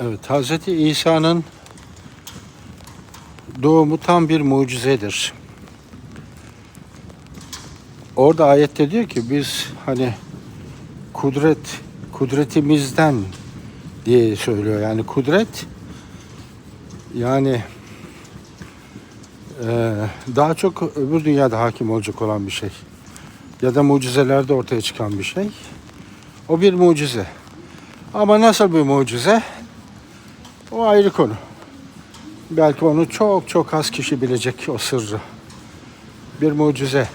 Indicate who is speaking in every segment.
Speaker 1: Evet, Hz. İsa'nın doğumu tam bir mucizedir. Orada ayette diyor ki biz hani kudret kudretimizden diye söylüyor. Yani kudret yani eee, daha çok öbür dünyada hakim olacak olan bir şey. Ya da mucizelerde ortaya çıkan bir şey. O bir mucize. Ama nasıl bir mucize? O ayrı konu. Belki onu çok çok az kişi bilecek o sırrı. Bir mucize.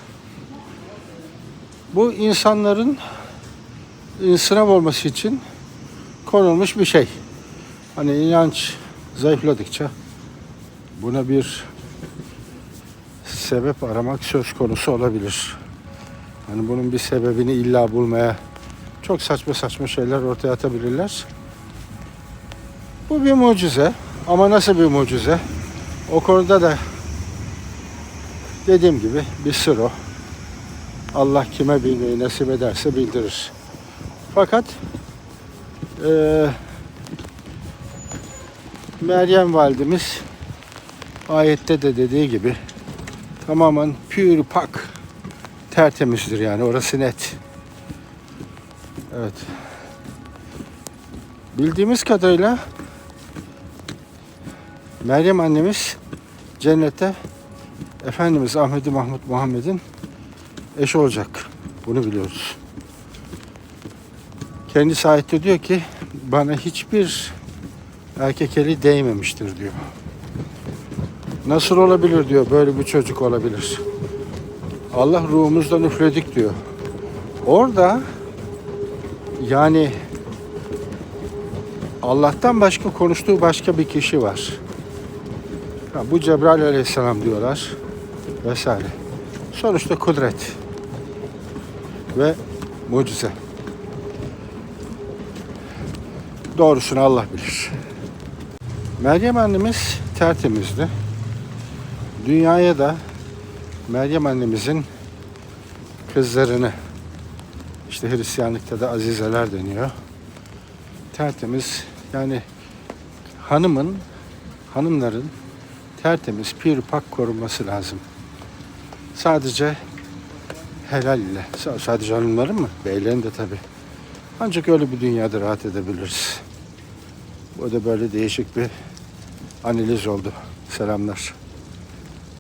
Speaker 1: Bu insanların sınav olması için konulmuş bir şey. Hani inanç zayıfladıkça buna bir sebep aramak söz konusu olabilir. Hani bunun bir sebebini illa bulmaya çok saçma saçma şeyler ortaya atabilirler. Bu bir mucize ama nasıl bir mucize? O konuda da dediğim gibi bir sır o. Allah kime bilmeyi nasip ederse bildirir. Fakat eee Meryem validemiz ayette de dediği gibi tamamen pür pak tertemizdir yani orası net. Evet. Bildiğimiz kadarıyla Meryem annemiz cennette Efendimiz Ahmedi Mahmut Muhammed'in eşi olacak. Bunu biliyoruz. Kendisi ayette diyor ki bana hiçbir erkek eli değmemiştir diyor. Nasıl olabilir diyor böyle bir çocuk olabilir. Allah ruhumuzdan üfledik diyor. Orada yani Allah'tan başka konuştuğu başka bir kişi var. Ha, bu Cebrail aleyhisselam diyorlar vesaire. Sonuçta kudret ve mucize. Doğrusunu Allah bilir. Meryem annemiz tertemizdi. Dünyaya da Meryem annemizin kızlarını işte Hristiyanlıkta da azizeler deniyor. Tertemiz yani hanımın hanımların tertemiz pür pak korunması lazım. Sadece helal ile. Sa- Sadece hanımların mı? Beylerin de tabi. Ancak öyle bir dünyada rahat edebiliriz. Bu da böyle değişik bir analiz oldu. Selamlar.